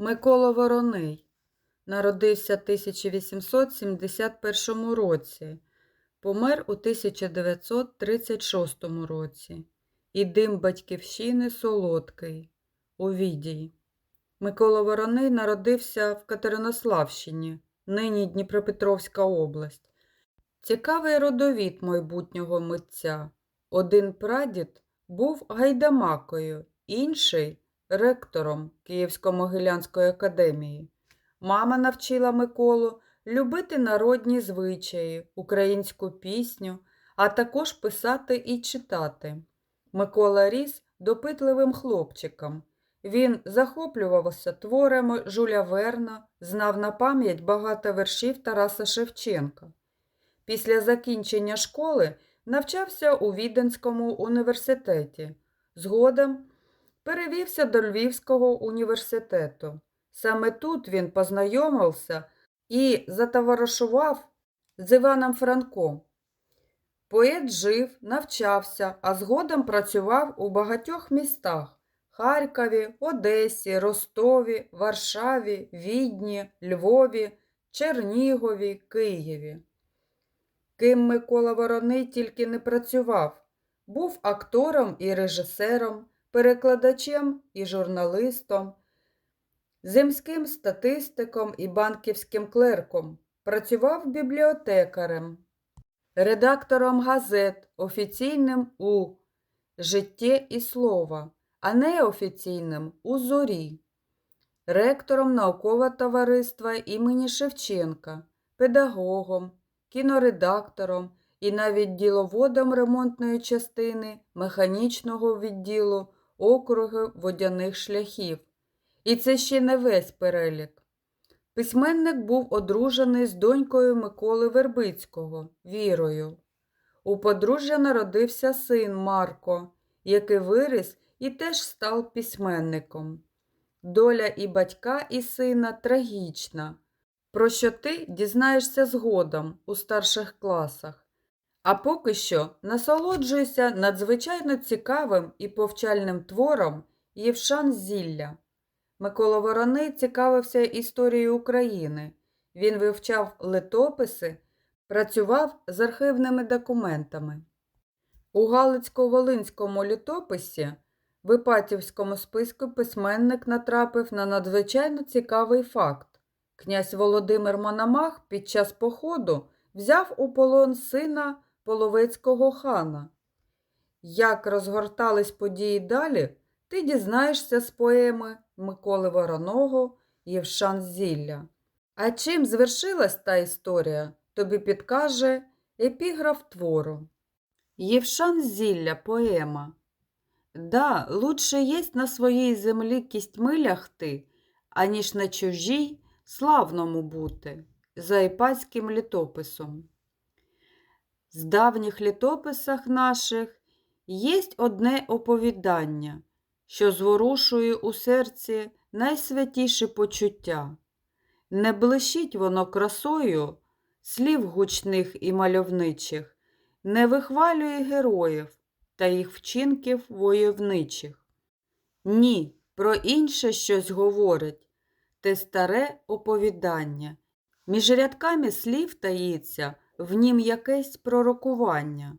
Микола Вороний народився 1871 році, помер у 1936 році. І дим батьківщини солодкий у Відії. Микола Вороний народився в Катеринославщині, нині Дніпропетровська область. Цікавий родовід майбутнього митця. Один прадід був гайдамакою, інший ректором Київсько-Могилянської академії. Мама навчила Миколу любити народні звичаї, українську пісню, а також писати і читати. Микола ріс допитливим хлопчиком. Він захоплювався творами Жуля Верна, знав на пам'ять багато вершів Тараса Шевченка. Після закінчення школи навчався у Віденському університеті. Згодом перевівся до Львівського університету. Саме тут він познайомився і затоваришував з Іваном Франком. Поет жив, навчався, а згодом працював у багатьох містах Харкові, Одесі, Ростові, Варшаві, Відні, Львові, Чернігові, Києві. Ким Микола Вороний тільки не працював, був актором і режисером, перекладачем і журналистом, земським статистиком і банківським клерком, працював бібліотекарем, редактором газет, офіційним у Життє і слово, а неофіційним у зорі, ректором наукового товариства імені Шевченка, педагогом, кіноредактором і навіть діловодом ремонтної частини механічного відділу округу водяних шляхів. І це ще не весь перелік. Письменник був одружений з донькою Миколи Вербицького Вірою. У подружжя народився син Марко, який виріс і теж став письменником. Доля і батька, і сина трагічна, про що ти дізнаєшся згодом у старших класах. А поки що насолоджуйся надзвичайно цікавим і повчальним твором Євшан Зілля. Микола Вороний цікавився історією України. Він вивчав летописи, працював з архівними документами. У Галицько-Волинському літописі в Іпатівському списку письменник натрапив на надзвичайно цікавий факт. Князь Володимир Мономах під час походу взяв у полон сина половецького хана. Як розгортались події далі, ти дізнаєшся з поеми Миколи Вороного Євшан Зілля. А чим звершилась та історія, тобі підкаже епіграф твору. Євшан Зілля поема. Да, лучше єсть на своїй землі кістьми лягти, аніж на чужій славному бути, за іпатським літописом. З давніх літописах наших єсть одне оповідання, що зворушує у серці найсвятіші почуття. Не блищить воно красою слів гучних і мальовничих, не вихвалює героїв та їх вчинків войовничих. Ні, про інше щось говорить те старе оповідання. Між рядками слів таїться в нім якесь пророкування,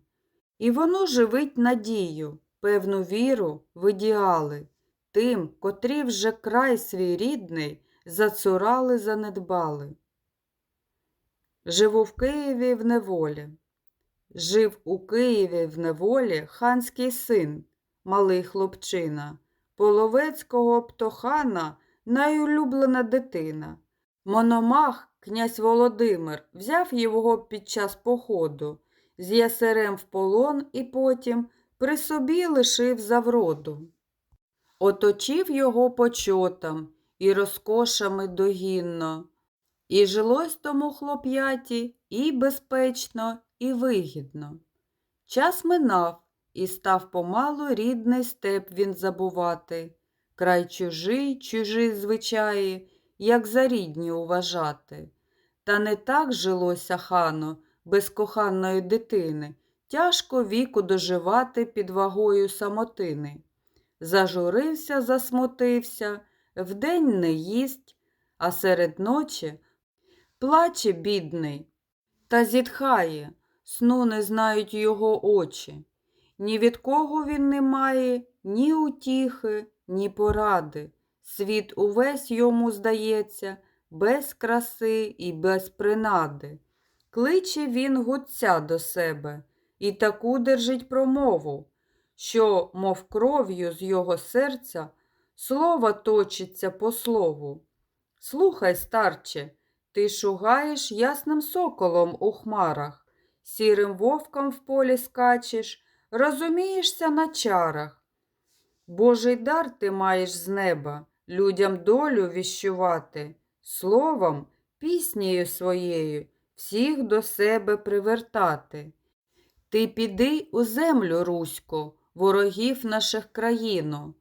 і воно живить надію, певну віру в ідеали, тим, котрі вже край свій рідний зацурали, занедбали. Живу в Києві в неволі. Жив у Києві в неволі ханський син, малий хлопчина, половецького птохана найулюблена дитина. Мономах, князь Володимир, взяв його під час походу, з ясерем в полон і потім при собі лишив за вроду. Оточив його почотом і розкошами догінно, і жилось тому хлоп'яті і безпечно, і вигідно. Час минав, і став помалу рідний степ він забувати, край чужий, чужі звичаї, як за рідні уважати. Та не так жилося хану без коханої дитини, тяжко віку доживати під вагою самотини. Зажурився, засмутився, вдень не їсть, а серед ночі плаче бідний та зітхає, сну не знають його очі. Ні від кого він не має, ні утіхи, ні поради. Світ увесь йому здається, без краси і без принади. Кличе він гудця до себе і таку держить промову, що, мов кров'ю з його серця, слово точиться по слову. Слухай, старче, ти шугаєш ясним соколом у хмарах, сірим вовком в полі скачеш, розумієшся на чарах. Божий дар ти маєш з неба, людям долю віщувати, словом, піснею своєю всіх до себе привертати. Ти піди у землю руську, ворогів наших країну.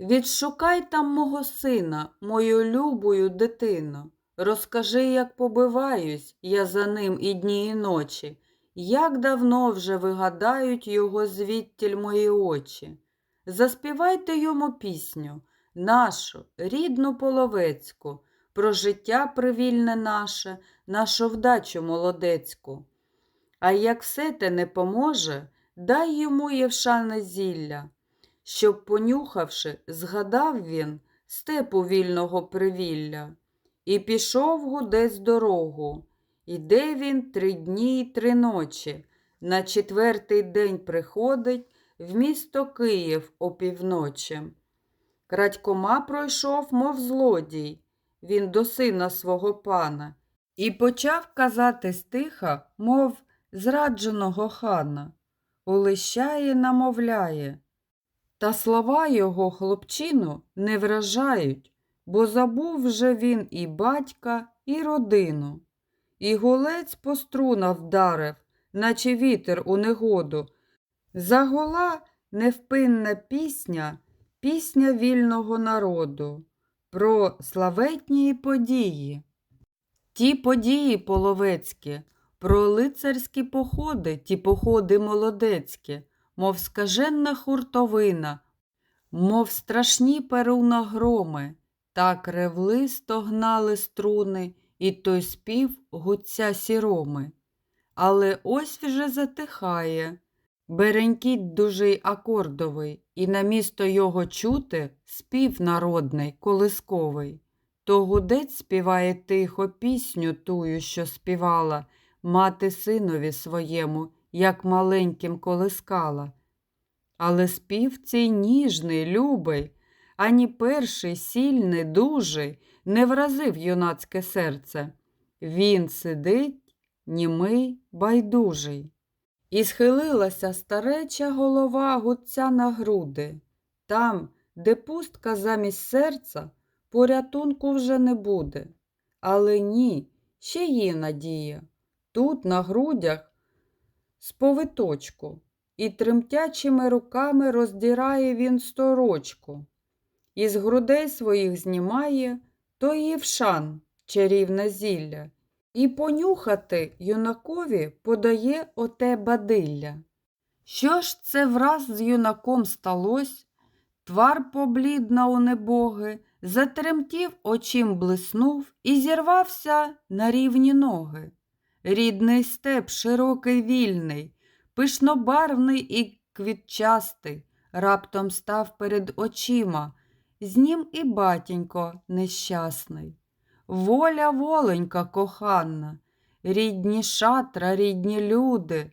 Відшукай там мого сина, мою любую дитину. Розкажи, як побиваюсь я за ним і дні, і ночі, як давно вже вигадають його звідтіль мої очі. Заспівайте йому пісню, нашу, рідну половецьку, про життя привільне наше, нашу вдачу молодецьку. А як все те не поможе, дай йому євшане зілля, щоб, понюхавши, згадав він степу вільного привілля. І пішов гудець дорогу. Іде він три дні й три ночі. На четвертий день приходить в місто Київ опівночі. Крадькома пройшов, мов злодій, він до сина свого пана, і почав казати стиха, мов зрадженого хана. Улищає, намовляє. Та слова його хлопчину не вражають, бо забув вже він і батька, і родину. І гулець по струнах вдарив, наче вітер у негоду. Загула невпинна пісня, пісня вільного народу, про славетні події. Ті події половецькі, про лицарські походи, ті походи молодецькі, мов скаженна хуртовина, мов страшні перуна громи, так ревлисто гнали струни і той спів гуця сіроми. Але ось вже затихає. Беренькіт дужий акордовий, і на місто його чути спів народний, колисковий. То гудець співає тихо пісню тую, що співала, мати синові своєму, як маленьким колискала. Але спів цей ніжний, любий, ані перший, сильний, дужий не вразив юнацьке серце. Він сидить, німий, байдужий. І схилилася стареча голова гудця на груди. Там, де пустка замість серця, порятунку вже не буде. Але ні, ще є надія. Тут, на грудях, сповиточку, і тремтячими руками роздирає він сторочку. Із грудей своїх знімає той євшан, чарівне зілля, і понюхати юнакові подає оте бадилля. Що ж це враз з юнаком сталось? Твар поблідна у небоги, затремтів, очим блиснув і зірвався на рівні ноги. Рідний степ, широкий вільний, пишнобарвний і квітчастий, раптом став перед очима, з ним і батінько нещасний. Воля воленька кохана, рідні шатра, рідні люди.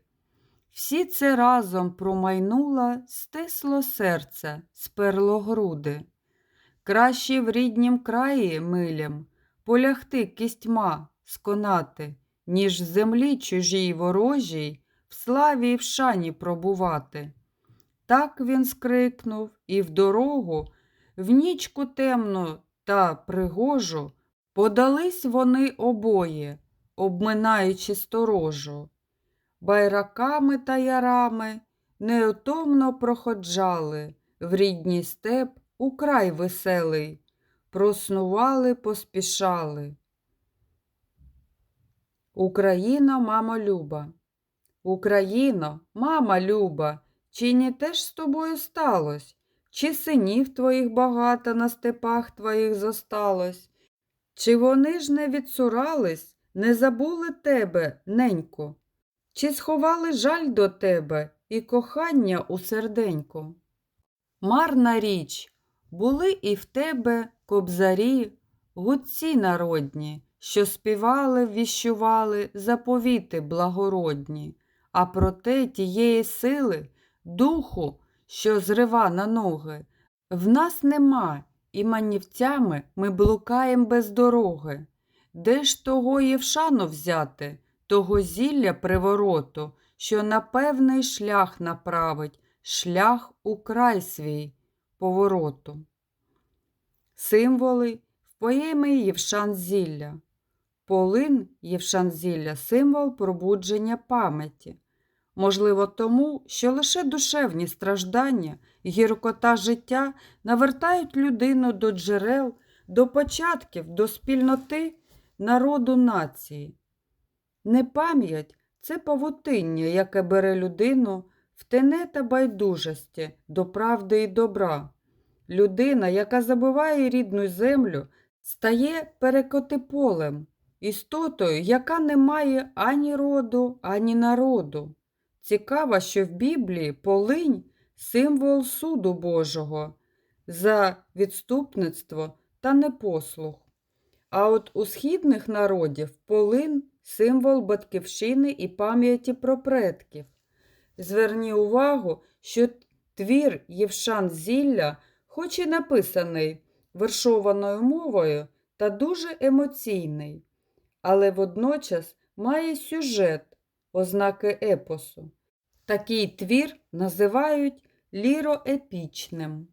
Всі це разом промайнуло, стисло серце, сперло груди. Краще в ріднім краї милям полягти кістьма, сконати, ніж в землі чужій ворожій, в славі і в шані пробувати. Так він скрикнув і в дорогу, в нічку темну та пригожу, подались вони обоє, обминаючи сторожу. Байраками та ярами неотомно проходжали в рідній степ у край веселий, проснували, поспішали. Україна, мама люба, Україно, мама люба, чи не теж з тобою сталось? чи синів твоїх багато на степах твоїх зосталось? Чи вони ж не відсурались, не забули тебе, ненько? Чи сховали жаль до тебе і кохання у серденько? Марна річ, були і в тебе кобзарі, гудці народні, що співали, віщували заповіти благородні, а проте тієї сили, духу, що зрива на ноги, в нас нема, і манівцями ми блукаєм без дороги. Де ж того Євшану взяти, того зілля привороту, що на певний шлях направить, шлях у край свій повороту. Символи в поємі Євшан зілля. Полин Євшан зілля символ пробудження пам'яті. Можливо, тому, що лише душевні страждання і гіркота життя навертають людину до джерел, до початків, до спільноти народу нації. Непам'ять це павутиння, яке бере людину в тене та байдужості до правди і добра. Людина, яка забуває рідну землю, стає перекотиполем, істотою, яка не має ані роду, ані народу. Цікаво, що в Біблії полинь символ суду Божого за відступництво та непослух. А от у східних народів полин символ батьківщини і пам'яті про предків. Зверні увагу, що твір Євшан Зілля, хоч і написаний вершованою мовою та дуже емоційний, але водночас має сюжет, ознаки епосу. Такий твір називають ліроепічним.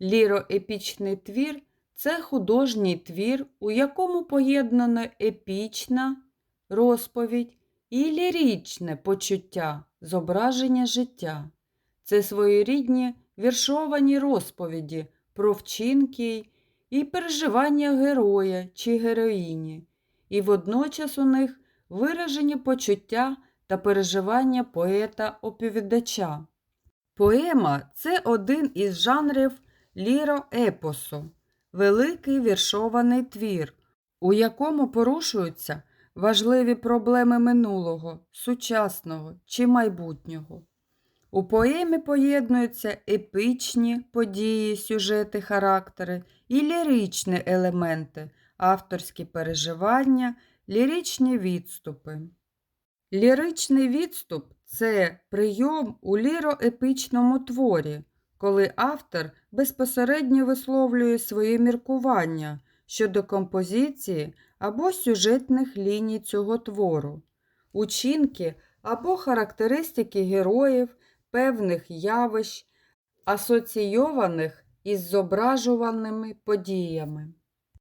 Ліроепічний твір це художній твір, у якому поєднано епічна розповідь і ліричне почуття, зображення життя. Це своєрідні віршовані розповіді про вчинки і переживання героя чи героїні, і водночас у них виражені почуття та переживання поета-оповідача. Поема це один із жанрів ліроепосу, великий віршований твір, у якому порушуються важливі проблеми минулого, сучасного чи майбутнього. У поемі поєднуються епічні події, сюжети, характери і ліричні елементи, авторські переживання, ліричні відступи. Ліричний відступ це прийом у ліроепічному творі, коли автор безпосередньо висловлює своє міркування щодо композиції або сюжетних ліній цього твору, учинки або характеристики героїв, певних явищ, асоційованих із зображуваними подіями.